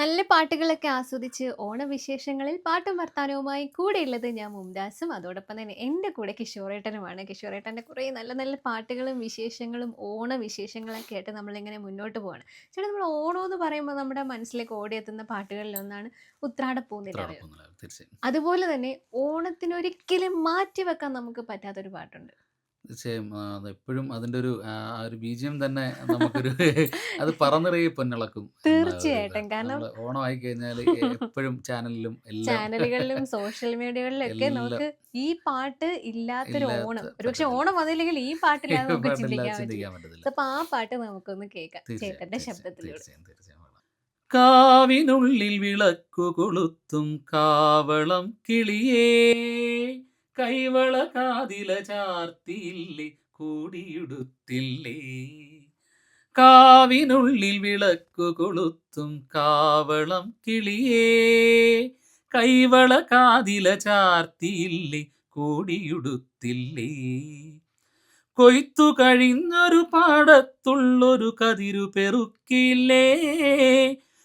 നല്ല പാട്ടുകളൊക്കെ ആസ്വദിച്ച് ഓണവിശേഷങ്ങളിൽ പാട്ടും വർത്താനവുമായി കൂടെയുള്ളത് ഞാൻ മുംതാസും. അതോടൊപ്പം തന്നെ എന്റെ കൂടെ കിഷോറേട്ടനുമാണ്. കിഷോറേട്ടന്റെ കുറേ നല്ല നല്ല പാട്ടുകളും വിശേഷങ്ങളും ഓണവിശേഷങ്ങളൊക്കെ ആയിട്ട് നമ്മളിങ്ങനെ മുന്നോട്ട് പോവാണ്. ചേട്ടാ നമ്മൾ ഓണം എന്ന് പറയുമ്പോൾ നമ്മുടെ മനസ്സിലേക്ക് ഓടിയെത്തുന്ന പാട്ടുകളിലൊന്നാണ് ഉത്രാടപ്പൂന്നിലവ അതുപോലെ തന്നെ ഓണത്തിനൊരിക്കലും മാറ്റി വെക്കാൻ നമുക്ക് പറ്റാത്തൊരു പാട്ടുണ്ട്. തീർച്ചയായും. ആ, അതെപ്പോഴും അതിന്റെ ഒരു ആ ആ ഒരു ബീജിയം തന്നെ നമുക്കൊരു അത് പറന്നിറയെ പൊന്നിളക്കും എന്ന ഒരു തീർച്ചയായിട്ടും. ഇതാണ് കാരണം ഓണം ആയി കഴിഞ്ഞാൽ എപ്പോഴും ചാനലിലും എല്ലാം ചാനലുകളിലും സോഷ്യൽ മീഡിയകളിലും ഒക്കെ എല്ലാം നമുക്ക് ഈ പാട്ട് ഇല്ലാത്തൊരു ഇല്ലാത്ത ഓണം. ഒരുപക്ഷെ പറ്റത്തില്ല. ഓണം വന്നില്ലെങ്കിൽ ഈ പാട്ടില്ലാതെ നമുക്ക് ചിന്തിക്കാൻ പറ്റില്ല. ചിന്തിക്കാൻ പറ്റത്തില്ല. അപ്പൊ ആ പാട്ട് നമുക്കൊന്ന് കേൾക്കാം. തീർച്ചയായും ചേട്ടന്റെ തീർച്ചയായും ശബ്ദത്തിലൂടെ. തീർച്ചയായും തീർച്ചയായും പാടാം. കാവിനുള്ളിൽ വിളക്കു കൊളുത്തും കാവളം കിളിയേ. കൈവള കാതില ചാർത്തിയില്ലേ കൂടിയുടുത്തില്ലേ. കാവിനുള്ളിൽ വിളക്കു കൊളുത്തും കാവളം കിളിയേ കൈവള കാതില ചാർത്തിയില്ലേ കൂടിയുടുത്തില്ലേ. കൊയ്ത്തു കഴിഞ്ഞൊരു പാടത്തുള്ളൊരു കതിരു പെറുക്കില്ലേ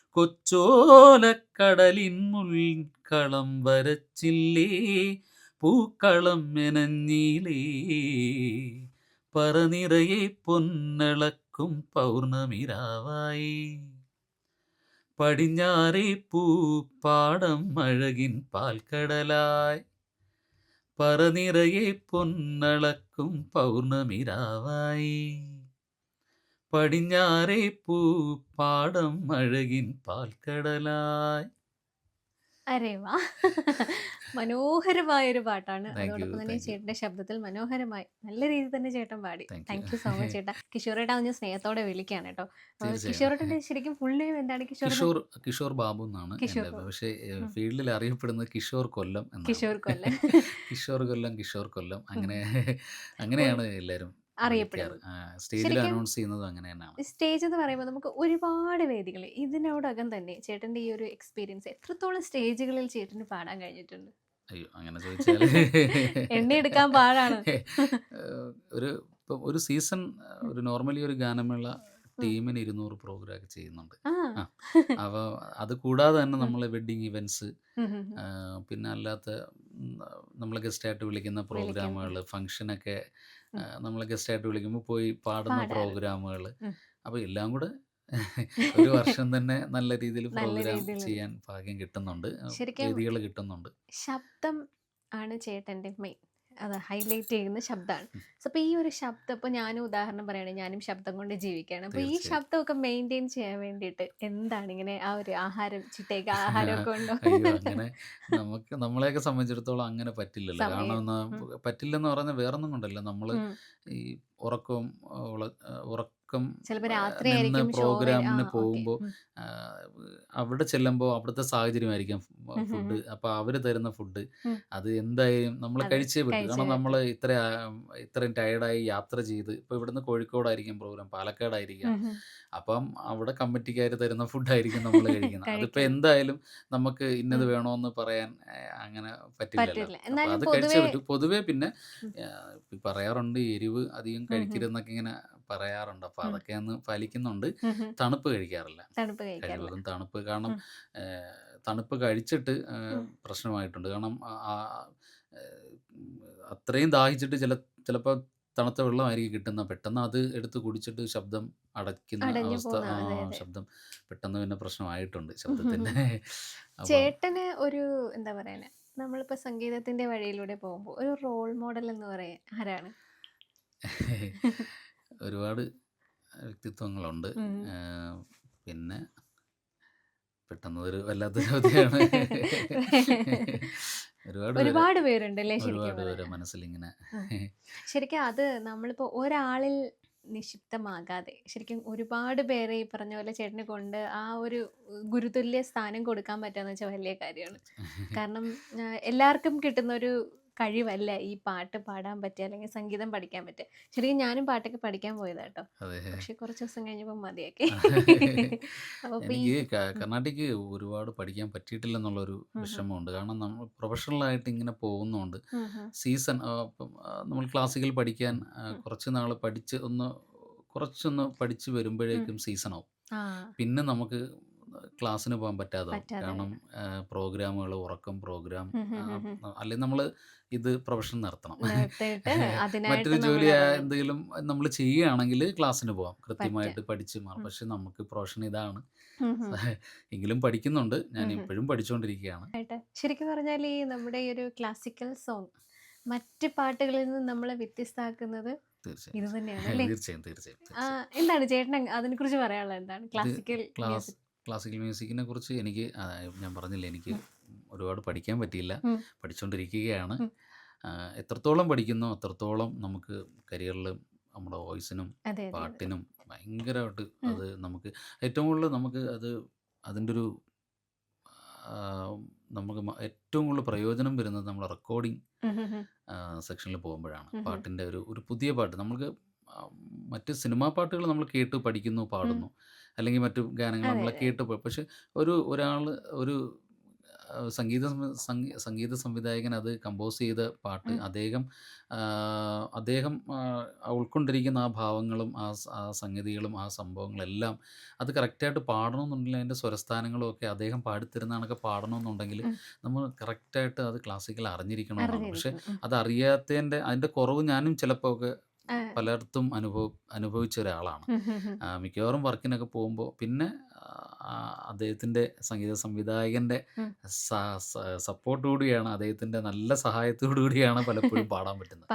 കൊച്ചോലക്കടലിൻ മുൾക്കളം വരച്ചില്ലേ. പൂക്കളം മെനഞ്ഞീലേ. പറനിറയെ പൊന്നളക്കും പൗർണമിരാവായി. പടിഞ്ഞാറേ പൂപ്പാടം അഴകിൻ പാൽക്കടലായി. പറനിറയെ പൊന്നളക്കും പൗർണമിരാവായി. പടിഞ്ഞാറേ പൂപ്പാടം അഴകിൻ പാൽക്കടലായി. അരേ വാ. മനോഹരമായ ഒരു പാട്ടാണ് അതോടൊപ്പം തന്നെ. ചേട്ടന്റെ ശബ്ദത്തിൽ മനോഹരമായി നല്ല രീതിയിൽ തന്നെ ചേട്ടൻ പാടി. താങ്ക് യു സോ മച്ച് ചേട്ടാ. കിഷോറേട്ടാ ഞാൻ സ്നേഹത്തോടെ വിളിക്കാണ് കേട്ടോ. കിഷോറേട്ടന്റെ ശരിക്കും ഫുൾ നെയിം എന്താണ്? കിഷോർ കിഷോർ ബാബു എന്നാണ് പക്ഷേ ഫീൽഡിൽ അറിയപ്പെടുന്നത് കിഷോർ കൊല്ലം കിഷോർ കൊല്ലം. കിഷോർ കൊല്ലം കിഷോർ കൊല്ലം അങ്ങനെ അങ്ങനെയാണ് എല്ലാവരും അറിയപ്പെടുന്നത് സ്റ്റേജിൽ അനൗൺസ് ചെയ്യുന്നത് അങ്ങനെ തന്നെയാണ് സ്റ്റേജ് എന്ന് പറയുമ്പോൾ നമുക്ക് ഒരുപാട് വേദികൾ ഇതിനോടകം തന്നെ ചേട്ടന്റെ ഈ ഒരു എക്സ്പീരിയൻസ് എത്രത്തോളം സ്റ്റേജുകളിൽ ചേട്ടന് പാടാൻ കഴിഞ്ഞിട്ടുണ്ട്? അയ്യോ അങ്ങനെ ചോദിച്ചാൽ എണ്ണിയെടുക്കാൻ പാടാണ്. ഒരു ഇപ്പം ഒരു സീസൺ ഒരു നോർമലി ഒരു ഗാനമേള ടീമിന് ഇരുന്നൂറ് പ്രോഗ്രാം ചെയ്യുന്നുണ്ട്. ആ. ആ. അപ്പോൾ അത് കൂടാതെ തന്നെ നമ്മൾ വെഡ്ഡിങ് ഇവന്റ്സ് ഉം ഉം ഉം. പിന്നെ അല്ലാത്ത നമ്മൾ ഗസ്റ്റായിട്ട് വിളിക്കുന്ന പ്രോഗ്രാമുകൾ ഫങ്ഷനൊക്കെ നമ്മൾ ഗസ്റ്റായിട്ട് വിളിക്കുമ്പോൾ പോയി പാടുന്ന. പ്രോഗ്രാമുകൾ അപ്പൊ അപ്പോൾ എല്ലാം കൂടെ ഒരു വർഷം തന്നെ നല്ല രീതിയിൽ പ്രോഗ്രാം ചെയ്യാൻ ഭാഗ്യം കിട്ടുന്നുണ്ട്. രീതികൾ കിട്ടുന്നുണ്ട്. ശബ്ദം ആണ് ചേട്ടന്റെ മെയിൻ അത് ഹൈലൈറ്റ് ചെയ്യുന്ന ശബ്ദമാണ്. അപ്പൊ ഈ ഒരു ശബ്ദം ഇപ്പൊ ഞാനും ഉദാഹരണം പറയുകയാണെങ്കിൽ ഞാനും ശബ്ദം കൊണ്ട് ജീവിക്കുകയാണ് അപ്പൊ ഈ. ശബ്ദമൊക്കെ മെയിന്റെയിൻ ചെയ്യാൻ വേണ്ടിയിട്ട് എന്താണ് ഇങ്ങനെ ആ ഒരു ആഹാരം ചിട്ടേക്ക് ആഹാരമൊക്കെ ഉണ്ടോ അങ്ങനെ നമുക്ക് നമ്മളെയൊക്കെ സംബന്ധിച്ചിടത്തോളം അങ്ങനെ പറ്റില്ലല്ലോ. കാരണം പറ്റില്ലെന്ന് പറഞ്ഞാൽ വേറൊന്നും കൊണ്ടല്ല. നമ്മൾ ഈ ഉറക്കവും ഉള- ഉറക്കം ചിലപ്പോ ആ, രാത്രി നിന്ന് ആയിരിക്കും show വരെ- പ്രോഗ്രാമിന് പോകുമ്പോൾ അവിടെ ചെല്ലുമ്പോൾ അവിടുത്തെ സാഹചര്യമായിരിക്കാം ഫുഡ്. അപ്പോൾ അവർ തരുന്ന ഫുഡ്. അത് എന്തായാലും നമ്മൾ അതെ, കഴിച്ചേ പറ്റൂ. കഴിച്ചേ കാരണം നമ്മൾ ഇത്ര ഇത്രയും ടയർഡായി യാത്ര ചെയ്ത് ഇപ്പോൾ ഇവിടുന്ന് കോഴിക്കോടായിരിക്കും പ്രോഗ്രാം പാലക്കാടായിരിക്കാം. ഉം ഉം. അപ്പം അവിടെ കമ്മിറ്റിക്കാർ തരുന്ന ഫുഡായിരിക്കും നമ്മൾ കഴിക്കുന്നത്. അതിപ്പോ. എന്തായാലും നമുക്ക് ഇന്നത് ഉം. വേണമെന്ന് പറയാൻ ഏഹ്, അങ്ങനെ പറ്റില്ലല്ലോ. പറ്റില്ല. അപ്പോൾ എന്നാലും അത് കഴിച്ചേ പറ്റും പറ്റൂ. പൊതുവേ പിന്നെ ഉം. ഏഹ്, പറയാറുണ്ട് എരിവ് അധികം ഉം. കഴിക്കരുതെന്നൊക്കെ ഇങ്ങനെ പറയാറുണ്ട്. അപ്പൊ. അതൊക്കെ ഒന്ന് പാലിക്കുന്നുണ്ട് ഉം. തണുപ്പ് കഴിക്കാറില്ല. കഴിവതും തണുപ്പ്. കാരണം തണുപ്പ് കഴിച്ചിട്ട് പ്രശ്നമായിട്ടുണ്ട്. കാരണം അത്രയും ദാഹിച്ചിട്ട് ചില ചിലപ്പോൾ തണുത്ത വെള്ളമായിരിക്കും കിട്ടുന്ന. പെട്ടെന്ന് അത് എടുത്ത് കുടിച്ചിട്ട് ശബ്ദം അടയ്ക്കുന്ന അവസ്ഥ. ശബ്ദം പെട്ടെന്ന് പിന്നെ പ്രശ്നമായിട്ടുണ്ട് ശബ്ദത്തിന്റെ. ചേട്ടന് ഒരു എന്താ പറയുക നമ്മളിപ്പോ സംഗീതത്തിന്റെ വഴിയിലൂടെ പോകുമ്പോൾ ഒരു റോൾ മോഡൽ എന്ന് പറയാൻ ആരാണ്? ഒരുപാട് വ്യക്തിത്വങ്ങളുണ്ട്. പിന്നെ പെട്ടെന്ന് ഒരു വല്ലാത്ത ചോദ്യമാണ് ഒരുപാട് ഒരുപാട് പേരുണ്ട് അല്ലേ ശരിക്കും ഒരുപാട് പേര്? മനസ്സിലിങ്ങനെ. ശരിക്കും അത് നമ്മളിപ്പോ ഒരാളിൽ നിക്ഷിപ്തമാകാതെ ശരിക്കും ഒരുപാട് പേരെ ഈ പറഞ്ഞ പോലെ ചേട്ടനെ കൊണ്ട് ആ ഒരു ഗുരുതുല്യ സ്ഥാനം കൊടുക്കാൻ പറ്റുക വെച്ചാൽ വലിയ കാര്യമാണ്. കാരണം എല്ലാവർക്കും കിട്ടുന്ന ഒരു കഴിവല്ല ഈ പാട്ട് പാടാൻ പറ്റുക അല്ലെങ്കിൽ സംഗീതം പഠിക്കാൻ പറ്റുക. ശരിക്കും ഞാനും പാട്ടൊക്കെ പഠിക്കാൻ പോയതാട്ടോ പക്ഷെ കുറച്ച് ദിവസം കഴിഞ്ഞപ്പോൾ മതിയൊക്കെ. കർണാടിക്ക് എനിക്ക് ഒരുപാട് പഠിക്കാൻ പറ്റിയിട്ടില്ല എന്നുള്ളൊരു വിഷമമുണ്ട്. കാരണം നമ്മൾ പ്രൊഫഷണലായിട്ട് ഇങ്ങനെ പോകുന്നുണ്ട്. സീസൺ നമ്മൾ ക്ലാസിക്കൽ പഠിക്കാൻ കുറച്ച് നാൾ പഠിച്ച് ഒന്ന് കുറച്ചൊന്ന് പഠിച്ച് വരുമ്പോഴേക്കും സീസൺ ആവും പിന്നെ നമുക്ക് ക്ലാസ്സിന് പോകാൻ പറ്റാതെ കാരണം പ്രോഗ്രാമുകൾ ഉറക്കം പ്രോഗ്രാം. അല്ലെങ്കിൽ നമ്മൾ ഇത് പ്രൊഫഷൻ നടത്തണം. മറ്റൊരു ജോലി എന്തെങ്കിലും നമ്മൾ ചെയ്യുകയാണെങ്കിൽ ക്ലാസ്സിന് പോകാം കൃത്യമായിട്ട് പഠിച്ച് മാറും. പക്ഷെ നമുക്ക് പ്രൊഫഷൻ ഇതാണ്. എങ്കിലും പഠിക്കുന്നുണ്ട്. ഞാൻ. ഇപ്പോഴും പഠിച്ചുകൊണ്ടിരിക്കുകയാണ് ശരിക്കും പറഞ്ഞാൽ ഈ നമ്മുടെ ഈ ഒരു ക്ലാസിക്കൽ സോങ് മറ്റ് പാട്ടുകളിൽ നിന്ന് നമ്മളെ വ്യത്യസ്തമാക്കുന്നത് ഇത് തന്നെയാണ് തീർച്ചയായും തീർച്ചയായും എന്താണ് ചേട്ടൻ അതിനെ കുറിച്ച് പറയാനുള്ളത് എന്താണ്? ക്ലാസിക്കൽ ക്ലാസിക്കൽ മ്യൂസിക്കിനെ കുറിച്ച് എനിക്ക് ഞാൻ പറഞ്ഞില്ല എനിക്ക് ഒരുപാട് പഠിക്കാൻ പറ്റിയില്ല. പഠിച്ചുകൊണ്ടിരിക്കുകയാണ് എത്രത്തോളം പഠിക്കുന്നോ അത്രത്തോളം നമുക്ക് കരിയറിൽ നമ്മുടെ വോയിസിനും പാട്ടിനും ഭയങ്കരമായിട്ട് അത് നമുക്ക് ഏറ്റവും കൂടുതൽ നമുക്ക് അത് അതിന്റെ ഒരു നമുക്ക് ഏറ്റവും കൂടുതൽ പ്രയോജനം വരുന്നത് നമ്മൾ ഉം. സെക്ഷനിൽ പോകുമ്പോഴാണ്. പാട്ടിന്റെ ഒരു ഒരു പുതിയ പാട്ട്. നമുക്ക് മറ്റ് സിനിമാ പാട്ടുകൾ നമ്മൾ കേട്ട് പഠിക്കുന്നു പാടുന്നു അല്ലെങ്കിൽ മറ്റു ഗാനങ്ങൾ അതെ നമ്മൾ കേട്ട് പ- പക്ഷെ ഒരു ഒരാൾ ഒരു ആ, സംഗീത സംഗീ- സംഗീത സംവിധായകൻ അത് കമ്പോസ് ചെയ്ത പാട്ട് ഉം. അദ്ദേഹം ആ, അദ്ദേഹം ആ, ഉൾക്കൊണ്ടിരിക്കുന്ന ആ ഭാവങ്ങളും ആ സ- ആ സംഗതികളും ആ സംഭവങ്ങളെല്ലാം അത് കറക്റ്റായിട്ട് പാടണമെന്നുണ്ടെങ്കിൽ അതിന്റെ സ്വരസ്ഥാനങ്ങളും ഒക്കെ അദ്ദേഹം പാടിത്തരുന്നതാണൊക്കെ പാടണമെന്നുണ്ടെങ്കിൽ ഉം. നമ്മൾ കറക്റ്റായിട്ട് അത് ക്ലാസിക്കൽ അറിഞ്ഞിരിക്കണമെന്നാണ് പക്ഷെ അറിഞ്ഞിരിക്കണം ഉം. അത് അറിയാത്തതിന്റെ അതിന്റെ കുറവ് ഞാനും ചിലപ്പോൾ ഒക്കെ പലയിടത്തും അനുഭവ അനുഭവിച്ച ഒരാളാണ് മിക്കവാറും വർക്കിനൊക്കെ പോകുമ്പോൾ പിന്നെ അദ്ദേഹത്തിന്റെ സംഗീത സംവിധായകന്റെ സപ്പോർട്ടോടു സപ്പോർട്ട് കൂടിയാണ് അദ്ദേഹത്തിന്റെ നല്ല സഹായത്തോടു കൂടിയാണ് പലപ്പോഴും പാടാൻ പറ്റുന്നത്.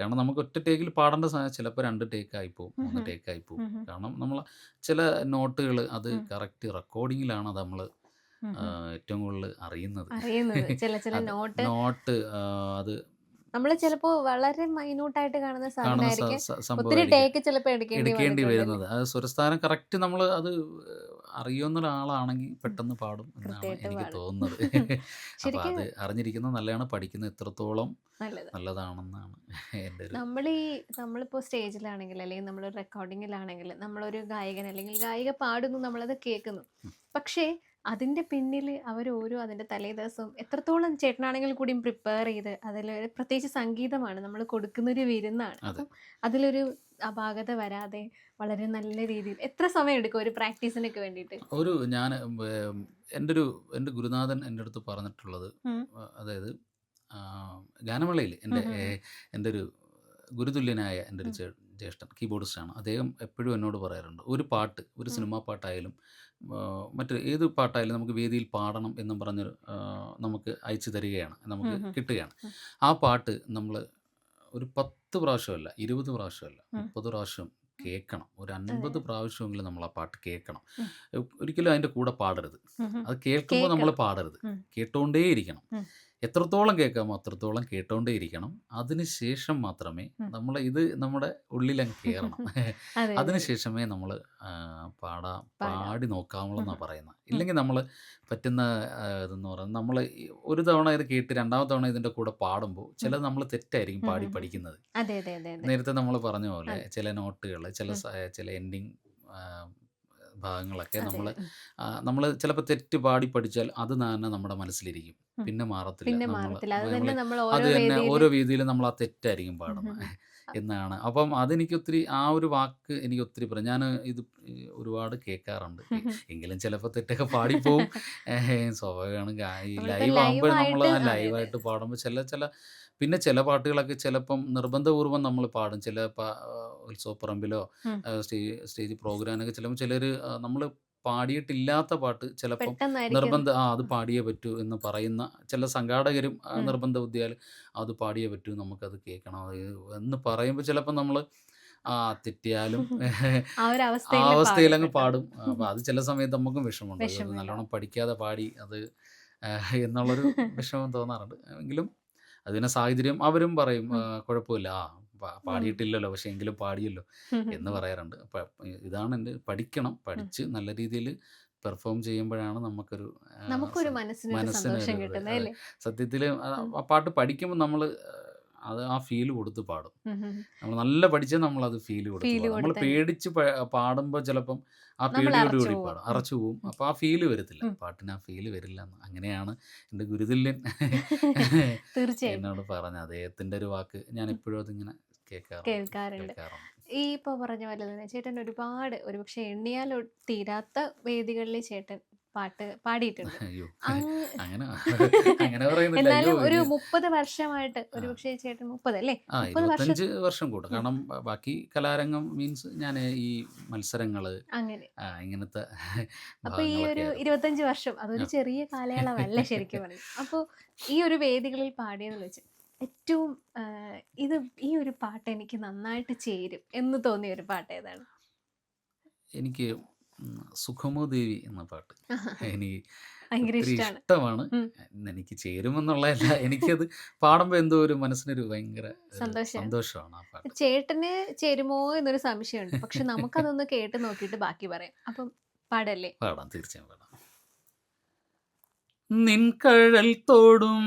കാരണം നമുക്ക് ഒറ്റ ടേക്കിൽ പാടേണ്ട സമയം ചിലപ്പോൾ രണ്ട് ടേക്ക് ആയിപ്പോവും മൂന്ന്. ടേക്ക് ആയിപ്പോവും. കാരണം നമ്മൾ ചില നോട്ടുകൾ അത്. കറക്റ്റ് റെക്കോർഡിങ്ങിലാണ് നമ്മൾ. ഏറ്റവും കൂടുതൽ അറിയുന്നത്. നോട്ട് അത് നമ്മൾ ചിലപ്പോ വളരെ മൈന്യൂട്ടായിട്ട് കാണുന്ന കാണുന്ന സ- സാധനമായിരിക്കും. സ- ഒത്തിരി ടേക്ക് ചിലപ്പോൾ എടുക്കേണ്ടി വരുന്നത്. അത് സ്വരസ്ഥാനം കറക്റ്റ് നമ്മൾ അത് അറിയുന്ന ഒരാളാണെങ്കിൽ പെട്ടെന്ന് പാടും എന്നാണ് എനിക്ക് തോന്നുന്നത്. അപ്പൊ അത് അറിഞ്ഞിരിക്കുന്നത് നല്ലതാണ്. പഠിക്കുന്നത് എത്രത്തോളം നല്ലതാണെന്നാണ് എന്റെ നമ്മൾ ഈ നമ്മളിപ്പോ സ്റ്റേജിലാണെങ്കിൽ അല്ലെങ്കിൽ നമ്മൾ റെക്കോർഡിങ്ങിലാണെങ്കിൽ നമ്മളൊരു ഗായകൻ അല്ലെങ്കിൽ ഗായിക പാടുന്നു നമ്മളത് കേൾക്കുന്നു. പക്ഷേ അതിന്റെ പിന്നിൽ അവർ ഓരോ അതിന്റെ തലേ ദിവസം എത്രത്തോളം ചേട്ടനാണെങ്കിൽ കൂടിയും പ്രിപ്പയർ ചെയ്ത് അതിൽ പ്രത്യേകിച്ച് സംഗീതമാണ് നമ്മൾ കൊടുക്കുന്നൊരു വിരുന്നാണ്. അപ്പം അതിലൊരു അപാകത വരാതെ വളരെ നല്ല രീതിയിൽ എത്ര സമയം എടുക്കും ഒരു പ്രാക്ടീസിനൊക്കെ വേണ്ടിയിട്ട്? ഒരു ഞാൻ എന്റെ ഒരു എന്റെ ഗുരുനാഥൻ എന്റെ അടുത്ത് പറഞ്ഞിട്ടുള്ളത് അതായത് ഗാനമേളയിൽ എന്റെ. എന്റെ ഒരു ഗുരുതുല്യനായ എന്റെ ഒരു ജ്യേഷ്ഠൻ കീബോർഡിസ്റ്റാണ്. അദ്ദേഹം എപ്പോഴും എന്നോട് പറയാറുണ്ട് ഒരു പാട്ട് ഒരു. സിനിമാ പാട്ടായാലും മറ്റ് ഏത് പാട്ടായാലും നമുക്ക് വേദിയിൽ പാടണം എന്നും പറഞ്ഞ് നമുക്ക് അയച്ചു തരികയാണ് നമുക്ക്. കിട്ടുകയാണ്. ആ പാട്ട് നമ്മൾ ഒരു പത്ത് പ്രാവശ്യമല്ല ഇരുപത് പ്രാവശ്യമല്ല. മുപ്പത് പ്രാവശ്യം കേൾക്കണം ഒരു അൻപത് പ്രാവശ്യമെങ്കിലും നമ്മൾ ആ പാട്ട് കേൾക്കണം. ഒരിക്കലും അതിന്റെ കൂടെ പാടരുത്. അത് കേൾക്കുമ്പോൾ നമ്മൾ പാടരുത് ഉം. എത്രത്തോളം കേൾക്കാമോ അത്രത്തോളം കേട്ടോണ്ടേ ഇരിക്കണം അതിന് ശേഷം മാത്രമേ നമ്മൾ ഇത് നമ്മുടെ ഉള്ളിലങ്ങ് കയറണം അതെ അതെ. അതിന് ശേഷമേ നമ്മൾ പാടാ പാടി. നോക്കാവുള്ളൂ എന്നാണ് പറയുന്നത്. ഇല്ലെങ്കിൽ നമ്മൾ പറ്റുന്ന ഇതെന്ന് പറയുന്നത് നമ്മൾ ഒരു തവണ ഇത് കേട്ട് രണ്ടാമത്തെ തവണ ഇതിന്റെ കൂടെ പാടുമ്പോൾ ചില ചിലത് നമ്മൾ തെറ്റായിരിക്കും പാടി. പഠിക്കുന്നത്. നേരത്തെ നമ്മൾ പറഞ്ഞ പോലെ ചില നോട്ടുകൾ ചില ചില എൻഡിങ് ഭാഗങ്ങളൊക്കെ നമ്മൾ നമ്മൾ ചിലപ്പോൾ തെറ്റ് പാടി പഠിച്ചാൽ അത് തന്നെ നമ്മുടെ മനസ്സിലിരിക്കും. പിന്നെ മാറത്തില്ല. നമ്മൾ അത് തന്നെ ഓരോ രീതിയിലും നമ്മൾ ആ തെറ്റായിരിക്കും പാടുന്നത് എന്നാണ്. അപ്പം അതെനിക്ക് ഒത്തിരി ആ ഒരു വാക്ക് എനിക്ക് ഒത്തിരി പറയും. ഞാൻ ഇത് ഒരുപാട് കേൾക്കാറുണ്ട്. എങ്കിലും ചിലപ്പോൾ തെറ്റൊക്കെ പാടിപ്പോവും. സ്വാഭാവികമാണ്. ലൈവ് ആകുമ്പോൾ നമ്മൾ ലൈവായിട്ട് പാടുമ്പോൾ ചില ചില പിന്നെ ചില പാട്ടുകളൊക്കെ ചിലപ്പം നിർബന്ധപൂർവം നമ്മൾ പാടും. ചില ഉത്സവപ്പറമ്പിലോ. സ്റ്റേജ് സ്റ്റേജ് പ്രോഗ്രാമൊക്കെ ചിലപ്പോൾ ചിലർ നമ്മൾ പാടിയിട്ടില്ലാത്ത പാട്ട് ചിലപ്പം നിർബന്ധ ആ അത് പാടിയേ പറ്റൂ എന്ന് പറയുന്ന ചില സംഘാടകരും നിർബന്ധ ബുദ്ധിയാൽ അത് പാടിയേ പറ്റൂ നമുക്കത് കേൾക്കണം. എന്ന് പറയുമ്പോൾ ചിലപ്പോൾ നമ്മൾ ആ തെറ്റിയാലും ആ അവസ്ഥയിൽ അങ്ങ് പാടും. അപ്പം അത് ചില സമയത്ത് നമുക്കും വിഷമമുണ്ട്. നല്ലോണം പഠിക്കാതെ പാടി അത് എന്നുള്ളൊരു വിഷമം തോന്നാറുണ്ട്. എങ്കിലും അതിനെ സാഹചര്യം അവരും പറയും കുഴപ്പമില്ല. ആ. പാടിയിട്ടില്ലല്ലോ. പക്ഷെ എങ്കിലും പാടിയല്ലോ. എന്ന്. പറയാറുണ്ട്. അപ്പം ഇതാണ് എന്റെ പഠിക്കണം. പഠിച്ച് നല്ല രീതിയിൽ പെർഫോം ചെയ്യുമ്പോഴാണ് നമുക്കൊരു മനസ്സിന് സത്യത്തിൽ ആ പാട്ട് പഠിക്കുമ്പോൾ നമ്മൾ അത് ആ ഫീൽ കൊടുത്ത് പാടും. നമ്മൾ നല്ല പഠിച്ചാൽ നമ്മൾ അത് ഫീൽ കൊടുക്കും നമ്മൾ പേടിച്ച് പാടുമ്പോ പാടുമ്പോൾ ചിലപ്പം ആ പേടിയോട് കൂടി പാടും. അറച്ചു പോവും. അപ്പോൾ ആ ഫീൽ വരത്തില്ല. പാട്ടിന് ആ ഫീൽ വരില്ല. എന്ന് അങ്ങനെയാണ് എന്റെ ഗുരുതുല്യൻ എന്നോട് പറഞ്ഞ അദ്ദേഹത്തിന്റെ ഒരു വാക്ക്. ഞാൻ എപ്പോഴും അതിങ്ങനെ കേൾക്കാറുണ്ട്. ഈ ഇപ്പോൾ പറഞ്ഞ പോലെ തന്നെ ചേട്ടൻ ഒരുപാട് ഒരുപക്ഷെ എണ്ണിയാൽ തീരാത്ത വേദികളിൽ ചേട്ടൻ പാട്ട് പാടിയിട്ടുണ്ട്. അയ്യോ അങ്ങനെ അങ്ങനെ എന്നാലും ഒരു മുപ്പത് വർഷമായിട്ട് ഒരു പക്ഷേ ചേട്ടൻ മുപ്പത് അല്ലേ? മുപ്പത് വർഷം കൂടെ. കാരണം ബാക്കി കലാരംഗം മീൻസ് ഞാൻ ഈ മത്സരങ്ങൾ അങ്ങനെ. ഇങ്ങനത്തെ അപ്പൊ ഈ ഒരു ഇരുപത്തഞ്ച് വർഷം അതൊരു ചെറിയ കാലയളവല്ല ശരിക്കും പറഞ്ഞു. അപ്പോൾ ഈ ഒരു വേദികളിൽ പാടിയെന്ന് വെച്ച് ഏറ്റവും ഇത് ഈ ഒരു പാട്ട് എനിക്ക് നന്നായിട്ട് ചേരും എന്ന് തോന്നിയ ഒരു പാട്ട് ഏതാണ്? എനിക്ക് സുഖമോ ദേവി എന്ന പാട്ട് എനിക്ക് ഒത്തിരി ഇഷ്ടമാണ്. എനിക്ക് ചേരുമെന്നുള്ളതല്ല. എനിക്കത് പാടുമ്പോൾ എന്തോ ഒരു മനസ്സിനൊരു ഭയങ്കര സന്തോഷമാണ് ആ പാട്ട്. ചേട്ടന് ചേരുമോ എന്നൊരു സംശയമുണ്ട്. പക്ഷെ നമുക്കതൊന്ന് കേട്ട് നോക്കിയിട്ട് ബാക്കി പറയാം. അപ്പം പാടല്ലേ? പാടാം തീർച്ചയായും പാടാം. നിൻകഴൽ തോടും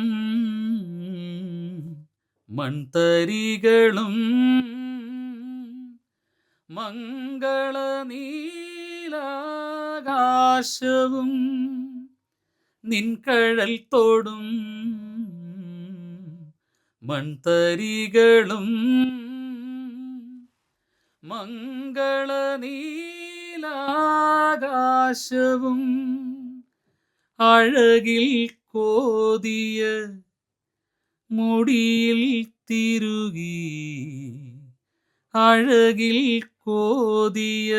മൺതരികളും മംഗള നീലാകാശവും നിൻകഴൽ തോടും മൺതരികളും മംഗള നീലാകാശവും അഴകിൽ കോതിയ മുടിയിൽ തിരുകി അഴകിൽ കോതിയ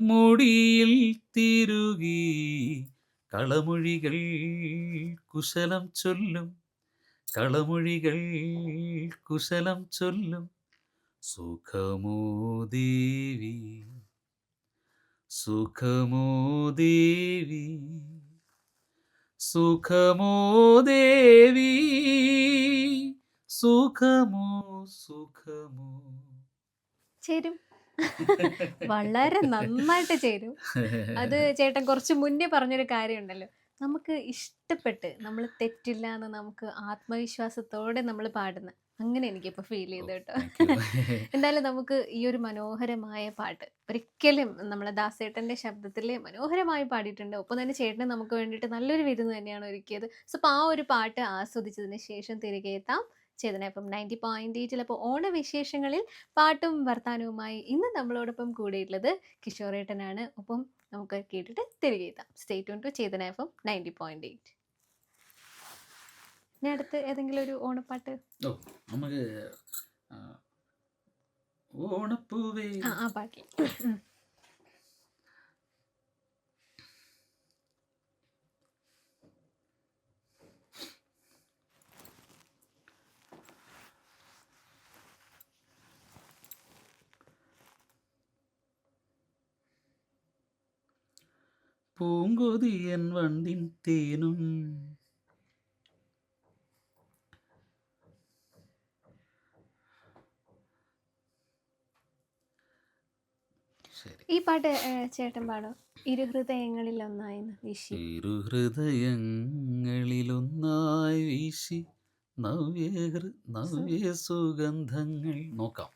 മുടിയിൽ തിരുകി കളമൊഴികൾ കുശലം ചൊല്ലും. കളമൊഴികൾ കുശലം ചൊല്ലും. സുഖമോ ദേവി സുഖമോ ദേവി സുഖമോ ദേവി സുഖമോ സുഖമോ. ചേരും. വളരെ നന്നായിട്ട് ചേരും. അത് ചേട്ടൻ കുറച്ച് മുന്നേ പറഞ്ഞൊരു കാര്യമുണ്ടല്ലോ. നമുക്ക് ഇഷ്ടപ്പെട്ട് നമ്മൾ തെറ്റില്ല എന്ന് നമുക്ക് ആത്മവിശ്വാസത്തോടെ നമ്മൾ പാടുന്ന. അങ്ങനെ എനിക്കിപ്പോൾ ഫീൽ ചെയ്തു കേട്ടോ. എന്തായാലും നമുക്ക് ഈ ഒരു മനോഹരമായ പാട്ട് ഒരിക്കലും നമ്മളെ ദാസേട്ടന്റെ ശബ്ദത്തിൽ മനോഹരമായി പാടിയിട്ടുണ്ട്. ഒപ്പം തന്നെ ചേട്ടന് നമുക്ക് വേണ്ടിയിട്ട് നല്ലൊരു വിരുന്ന് തന്നെയാണ് ഒരുക്കിയത്. സോ അപ്പോൾ ആ ഒരു പാട്ട് ആസ്വദിച്ചതിന് ശേഷം തിരികെ എത്താം. ചേതന അപ്പം നയന്റി പോയിന്റ് എയ്റ്റിൽ അപ്പോൾ ഓണവിശേഷങ്ങളിൽ പാട്ടും വർത്താനവുമായി ഇന്ന് നമ്മളോടൊപ്പം കൂടിയിട്ടുള്ളത് കിഷോറേട്ടനാണ് ഒപ്പം നമുക്ക് കേട്ടിട്ട് തിരികെ എത്താം. Stay tune to Chethana F ninety point eight. ഇനി അടുത്ത് ഏതെങ്കിലും ഒരു ഓണപ്പാട്ട്? നമുക്ക് ഓണപ്പൂവേ. ആ ആ പാട്ടിൽ പൂങ്കൊതിയൻ വണ്ടിൻ തേനും. தேனும் ഈ പാട്ട് ചേട്ടൻ പാടോ. ഇരുഹൃദയങ്ങളിൽ ഒന്നായിന്ന് വിഷി ഇരുഹൃദയങ്ങളിലൊന്നായി വീശി നവ്യ നവ്യ സുഗന്ധങ്ങൾ. നോക്കാം.